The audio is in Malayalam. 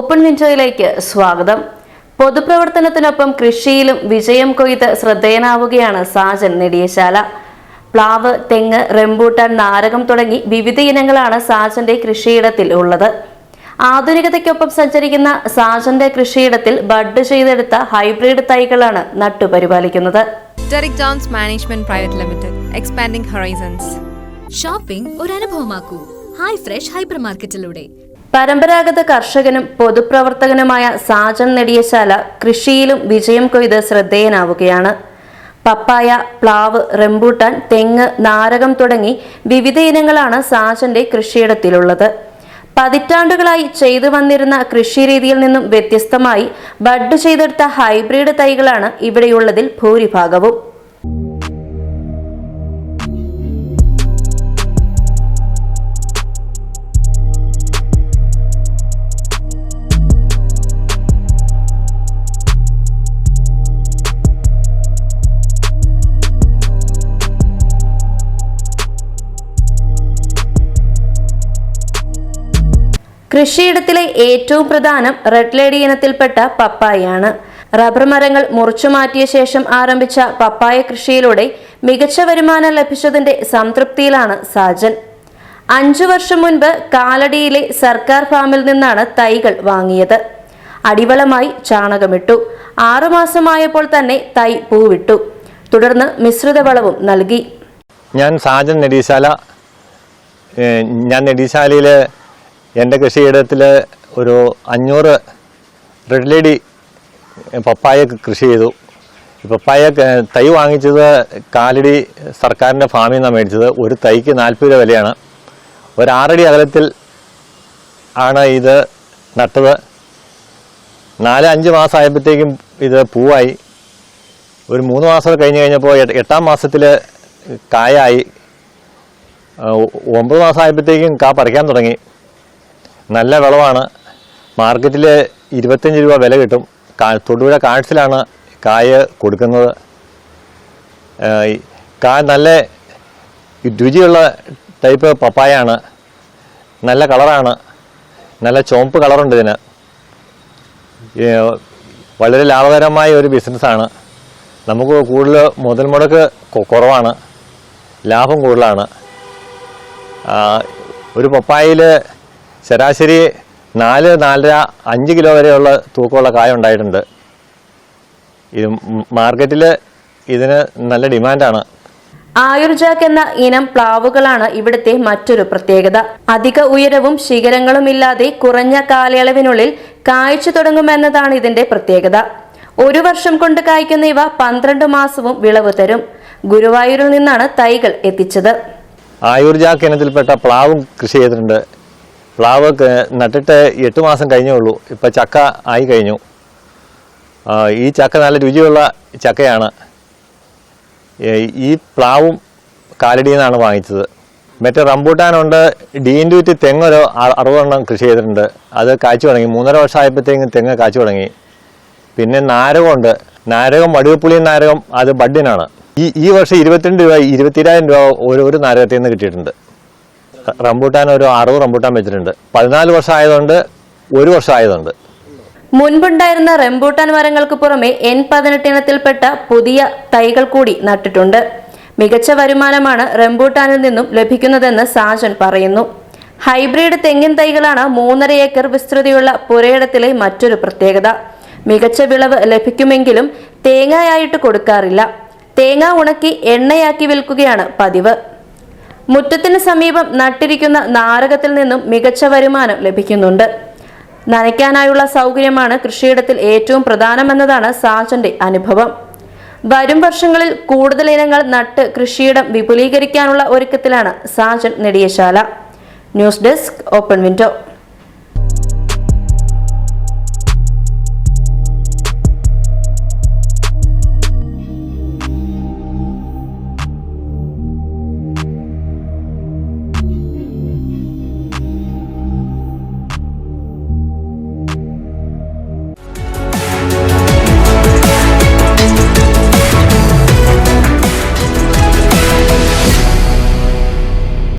ഓപ്പൺ വിൻഡോയിലേക്ക് സ്വാഗതം. പൊതുപ്രവർത്തനത്തിനൊപ്പം കൃഷിയിലും വിജയം കൊയ്ത് ശ്രദ്ധേയനാവുകയാണ് സാജൻ നെടിയശാല. പ്ലാവ് തെങ്ങ് റെമ്പൂട്ടാൻ നാരകം തുടങ്ങി വിവിധ ഇനങ്ങളാണ് സാജന്റെ കൃഷിയിടത്തിൽ ഉള്ളത്. ആധുനികതയ്ക്കൊപ്പം സഞ്ചരിക്കുന്ന സാജന്റെ കൃഷിയിടത്തിൽ ബഡ് ചെയ്തെടുത്ത ഹൈബ്രിഡ് തൈകളാണ് നട്ടുപരിപാലിക്കുന്നത്. Downs Management Private Limited, expanding horizons. Shopping ഒരു അനുഭവമാക്കൂ ഹൈ ഫ്രഷ് ഹൈപ്പർ മാർക്കറ്റിലൂടെ പരമ്പരാഗത കർഷകനും പൊതുപ്രവർത്തകനുമായ സാജൻ നെടിയശാല കൃഷിയിലും വിജയം കൊയ്ത് ശ്രദ്ധേയനാവുകയാണ്. പപ്പായ പ്ലാവ് റംബൂട്ടാൻ തെങ്ങ് നാരകം തുടങ്ങി വിവിധ ഇനങ്ങളാണ് സാജന്റെ കൃഷിയിടത്തിലുള്ളത്. പതിറ്റാണ്ടുകളായി ചെയ്തു വന്നിരുന്ന കൃഷിരീതിയിൽ നിന്നും വ്യത്യസ്തമായി ബഡ് ചെയ്തെടുത്ത ഹൈബ്രിഡ് തൈകളാണ് ഇവിടെയുള്ളതിൽ ഭൂരിഭാഗവും. കൃഷിയിടത്തിലെ ഏറ്റവും പ്രധാനം റെഡ് ലേഡി ഇനത്തിൽപ്പെട്ട പപ്പായയാണ്. റബ്ബർ മരങ്ങൾ മുറിച്ചു മാറ്റിയ ശേഷം ആരംഭിച്ച പപ്പായ കൃഷിയിലൂടെ മികച്ച വരുമാനം ലഭിച്ചതിന്റെ സംതൃപ്തിയിലാണ് സാജൻ. അഞ്ചു വർഷം മുൻപ് കാലടിയിലെ സർക്കാർ ഫാമിൽ നിന്നാണ് തൈകൾ വാങ്ങിയത്. അടിവളമായി ചാണകമിട്ടു. ആറുമാസമായപ്പോൾ തന്നെ തൈ പൂവിട്ടു. തുടർന്ന് മിശ്രിത വളവും നൽകി. ഞാൻ സാജൻ നെടീശാല ഞാൻ നെടീശാലയിൽ എന്റെ കൃഷിയിടത്തിൽ ഒരു അഞ്ഞൂറ് റെഡ് ലേഡി പപ്പായ കൃഷി ചെയ്തു. പപ്പായ തൈ വാങ്ങിച്ചത് കാലടി സർക്കാരിന്റെ ഫാമിൽ നിന്നാണ് മേടിച്ചത്. ഒരു തൈക്ക് നാൽപ്പത് രൂപ വിലയാണ്. ഒരു അകലത്തിൽ ആണ് ഇത് നട്ടത്. നാല് അഞ്ച് മാസമായപ്പോഴത്തേക്കും ഇത് പൂവായി. ഒരു മൂന്ന് മാസം കഴിഞ്ഞ് കഴിഞ്ഞപ്പോൾ എട്ടാം മാസത്തിൽ കായായി. ഒമ്പത് മാസമായപ്പോഴത്തേക്കും കാ പറിക്കാൻ തുടങ്ങി. നല്ല വിളവാണ്. മാർക്കറ്റിൽ ഇരുപത്തഞ്ച് രൂപ വില കിട്ടും. തൊടുപുഴ കാഴ്ചയിലാണ് കായ കൊടുക്കുന്നത്. കാ നല്ല രുചിയുള്ള ടൈപ്പ് പപ്പായാണ്. നല്ല കളറാണ്. നല്ല ചുവപ്പ് കളറുണ്ട് ഇതിന്. വളരെ ലാഭകരമായ ഒരു ബിസിനസ്സാണ് നമുക്ക് കൂടുതൽ മുതൽ മുടക്ക് കുറവാണ്. ലാഭം കൂടുതലാണ്. ഒരു പപ്പായയിൽ ശരാശരി നാല് നാലര അഞ്ച് കിലോ വരെയുള്ള തൂക്കമുള്ള കായ ഉണ്ടായിട്ടുണ്ട്. ഇത് മാർക്കറ്റിൽ ഇതിന് നല്ല ഡിമാൻഡാണ്. ആയുർജാക്ക് എന്ന ഇനം പ്ലാവുകളാണ് ഇവിടുത്തെ മറ്റൊരു പ്രത്യേകത. അധിക ഉയരവും ശിഖരങ്ങളും ഇല്ലാതെ കുറഞ്ഞ കാലയളവിനുള്ളിൽ കായ്ച്ചു തുടങ്ങുമെന്നതാണ് ഇതിന്റെ പ്രത്യേകത. ഒരു വർഷം കൊണ്ട് കായ്ക്കുന്ന ഇവ പന്ത്രണ്ട് മാസവും വിളവ് തരും. ഗുരുവായൂരിൽ നിന്നാണ് തൈകൾ എത്തിച്ചത്. ആയുർജാക്ക് ഇനത്തിൽപ്പെട്ട പ്ലാവും കൃഷി ചെയ്തിട്ടുണ്ട്. പ്ലാവ് നട്ടിട്ട് എട്ട് മാസം കഴിഞ്ഞേ ഉള്ളൂ. ഇപ്പം ചക്ക ആയി കഴിഞ്ഞു. ഈ ചക്ക നല്ല രുചിയുള്ള ചക്കയാണ്. ഈ പ്ലാവും കാലടിയിൽ നിന്നാണ് വാങ്ങിച്ചത്. മറ്റേ റംബൂട്ടാനുണ്ട് ഡീൻഡൂറ്റി തെങ്ങൊരു അറുപതെണ്ണം കൃഷി ചെയ്തിട്ടുണ്ട്. അത് കാച്ചു തുടങ്ങി. മൂന്നര വർഷമായപ്പോഴത്തേക്കും തെങ്ങ് കാച്ചു തുടങ്ങി. പിന്നെ നാരകമുണ്ട്. നാരകം വടുവപ്പുളി നാരകം അത് ബഡിനാണ് ഈ ഈ വർഷം ഇരുപത്തിരണ്ട് രൂപ ഇരുപത്തിരായിരം രൂപ ഒരു നാരകത്തിൽ നിന്ന് കിട്ടിയിട്ടുണ്ട്. റംബൂട്ടാൻ ഒരു അറുപത് റംബൂട്ടാൻ വെച്ചിട്ടുണ്ട്. പതിനാല് വർഷം ആയതുകൊണ്ട് ഒരു വർഷം ആയതുണ്ട് മുൻപുണ്ടായിരുന്ന റംബൂട്ടാൻ മരങ്ങൾക്ക് പുറമെ എൻ പതിനെട്ട് ഇനത്തിൽപ്പെട്ട പുതിയ തൈകൾ കൂടി നട്ടിട്ടുണ്ട്. മികച്ച വരുമാനമാണ് റംബൂട്ടാനിൽ നിന്നും ലഭിക്കുന്നതെന്ന് സാജൻ പറയുന്നു. ഹൈബ്രിഡ് തെങ്ങിൻ തൈകളാണ് മൂന്നര ഏക്കർ വിസ്തൃതിയുള്ള പുരയിടത്തിലെ മറ്റൊരു പ്രത്യേകത. മികച്ച വിളവ് ലഭിക്കുമെങ്കിലും തേങ്ങയായിട്ട് കൊടുക്കാറില്ല. തേങ്ങ ഉണക്കി എണ്ണയാക്കി വിൽക്കുകയാണ് പതിവ്. മുറ്റത്തിന് സമീപം നട്ടിരിക്കുന്ന നാരകത്തിൽ നിന്നും മികച്ച വരുമാനം ലഭിക്കുന്നുണ്ട്. നനയ്ക്കാനായുള്ള സൗകര്യമാണ് കൃഷിയിടത്തിൽ ഏറ്റവും പ്രധാനമെന്നതാണ് സാജന്റെ അനുഭവം. വരും വർഷങ്ങളിൽ കൂടുതൽ ഇനങ്ങൾ നട്ട് കൃഷിയിടം വിപുലീകരിക്കാനുള്ള ഒരുക്കത്തിലാണ് Sajan Nediyashala. News desk open window.